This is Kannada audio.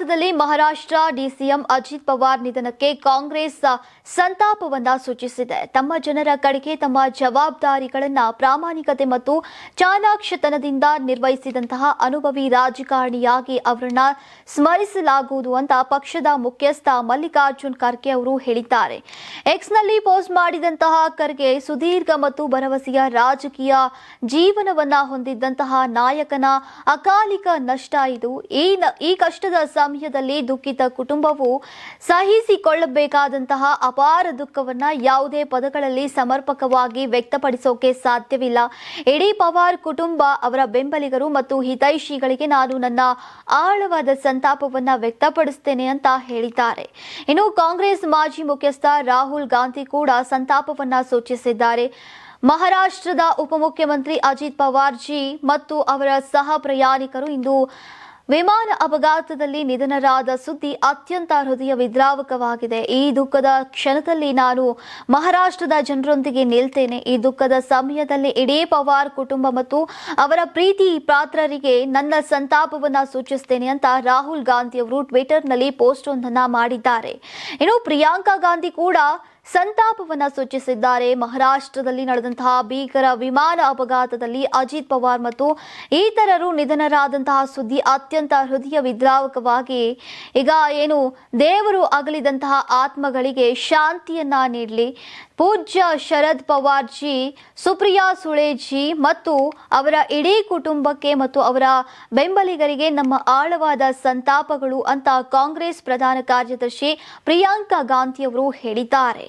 ಅಪಘಾತದಲ್ಲಿ ಮಹಾರಾಷ್ಟ್ರ ಡಿಸಿಎಂ ಅಜಿತ್ ಪವಾರ್ ನಿಧನಕ್ಕೆ ಕಾಂಗ್ರೆಸ್ ಸಂತಾಪವನ್ನ ಸೂಚಿಸಿದೆ. ತಮ್ಮ ಜನರ ಕಡೆಗೆ ತಮ್ಮ ಜವಾಬ್ದಾರಿಗಳನ್ನ ಪ್ರಾಮಾಣಿಕತೆ ಮತ್ತು ಚಾಣಾಕ್ಷತನದಿಂದ ನಿರ್ವಹಿಸಿದಂತಹ ಅನುಭವಿ ರಾಜಕಾರಣಿಯಾಗಿ ಅವರನ್ನ ಸ್ಮರಿಸಲಾಗುವುದು ಅಂತ ಪಕ್ಷದ ಮುಖ್ಯಸ್ಥ ಮಲ್ಲಿಕಾರ್ಜುನ್ ಖರ್ಗೆ ಅವರು ಹೇಳಿದ್ದಾರೆ. ಎಕ್ಸ್ನಲ್ಲಿ ಪೋಸ್ಟ್ ಮಾಡಿದಂತಹ ಖರ್ಗೆ ಸುದೀರ್ಘ ಮತ್ತು ಭರವಸೆಯ ರಾಜಕೀಯ ಜೀವನವನ್ನ ಹೊಂದಿದ್ದಂತಹ ನಾಯಕನ ಅಕಾಲಿಕ ನಷ್ಟ ಇದು. ಈ ಕಷ್ಟದ ಸಮಯದಲ್ಲಿ ದುಃಖಿತ ಕುಟುಂಬವು ಸಹಿಸಿಕೊಳ್ಳಬೇಕಾದಂತಹ ಅಪಾರ ದುಃಖವನ್ನ ಯಾವುದೇ ಪದಗಳಲ್ಲಿ ಸಮರ್ಪಕವಾಗಿ ವ್ಯಕ್ತಪಡಿಸೋಕೆ ಸಾಧ್ಯವಿಲ್ಲ. ಇಡೀ ಪವಾರ್ ಕುಟುಂಬ, ಅವರ ಬೆಂಬಲಿಗರು ಮತ್ತು ಹಿತೈಷಿಗಳಿಗೆ ನಾನು ನನ್ನ ಆಳವಾದ ಸಂತಾಪವನ್ನ ವ್ಯಕ್ತಪಡಿಸ್ತೇನೆ ಅಂತ ಹೇಳಿದ್ದಾರೆ. ಇನ್ನು ಕಾಂಗ್ರೆಸ್ ಮಾಜಿ ಮುಖ್ಯಸ್ಥ ರಾಹುಲ್ ಗಾಂಧಿ ಕೂಡ ಸಂತಾಪವನ್ನ ಸೂಚಿಸಿದ್ದಾರೆ. ಮಹಾರಾಷ್ಟ್ರದ ಉಪಮುಖ್ಯಮಂತ್ರಿ ಅಜಿತ್ ಪವಾರ್ ಜಿ ಮತ್ತು ಅವರ ಸಹ ಪ್ರಯಾಣಿಕರು ಇಂದು ವಿಮಾನ ಅಪಘಾತದಲ್ಲಿ ನಿಧನರಾದ ಸುದ್ದಿ ಅತ್ಯಂತ ಹೃದಯ ವಿದ್ರಾವಕವಾಗಿದೆ. ಈ ದುಃಖದ ಕ್ಷಣದಲ್ಲಿ ನಾನು ಮಹಾರಾಷ್ಟ್ರದ ಜನರೊಂದಿಗೆ ನಿಲ್ತೇನೆ. ಈ ದುಃಖದ ಸಮಯದಲ್ಲಿ ಇಡೀ ಪವಾರ್ ಕುಟುಂಬ ಮತ್ತು ಅವರ ಪ್ರೀತಿ ಪಾತ್ರರಿಗೆ ನನ್ನ ಸಂತಾಪವನ್ನು ಸೂಚಿಸ್ತೇನೆ ಅಂತ ರಾಹುಲ್ ಗಾಂಧಿ ಅವರು ಟ್ವಿಟರ್ನಲ್ಲಿ ಪೋಸ್ಟ್ ಒಂದನ್ನ ಮಾಡಿದ್ದಾರೆ. ಇನ್ನು ಪ್ರಿಯಾಂಕಾ ಗಾಂಧಿ ಕೂಡ ಸಂತಾಪವನ್ನ ಸೂಚಿಸಿದ್ದಾರೆ. ಮಹಾರಾಷ್ಟ್ರದಲ್ಲಿ ನಡೆದಂತಹ ಭೀಕರ ವಿಮಾನ ಅಪಘಾತದಲ್ಲಿ ಅಜಿತ್ ಪವಾರ್ ಮತ್ತು ಇತರರು ನಿಧನರಾದಂತಹ ಸುದ್ದಿ ಅತ್ಯಂತ ಹೃದಯ ವಿದ್ರಾವಕವಾಗಿ, ಈಗ ಏನು ದೇವರು ಅಗಲಿದಂತಹ ಆತ್ಮಗಳಿಗೆ ಶಾಂತಿಯನ್ನ ನೀಡಲಿ. ಪೂಜ್ಯ ಶರದ್ ಪವಾರ್ ಜಿ ಸುಪ್ರಿಯಾ ಸುಳೇಜಿ ಮತ್ತು ಅವರ ಇಡೀ ಕುಟುಂಬಕ್ಕೆ ಮತ್ತು ಅವರ ಬೆಂಬಲಿಗರಿಗೆ ನಮ್ಮ ಆಳವಾದ ಸಂತಾಪಗಳು ಅಂತ ಕಾಂಗ್ರೆಸ್ ಪ್ರಧಾನ ಕಾರ್ಯದರ್ಶಿ ಪ್ರಿಯಾಂಕಾ ಗಾಂಧಿಯವರು ಹೇಳಿದ್ದಾರೆ.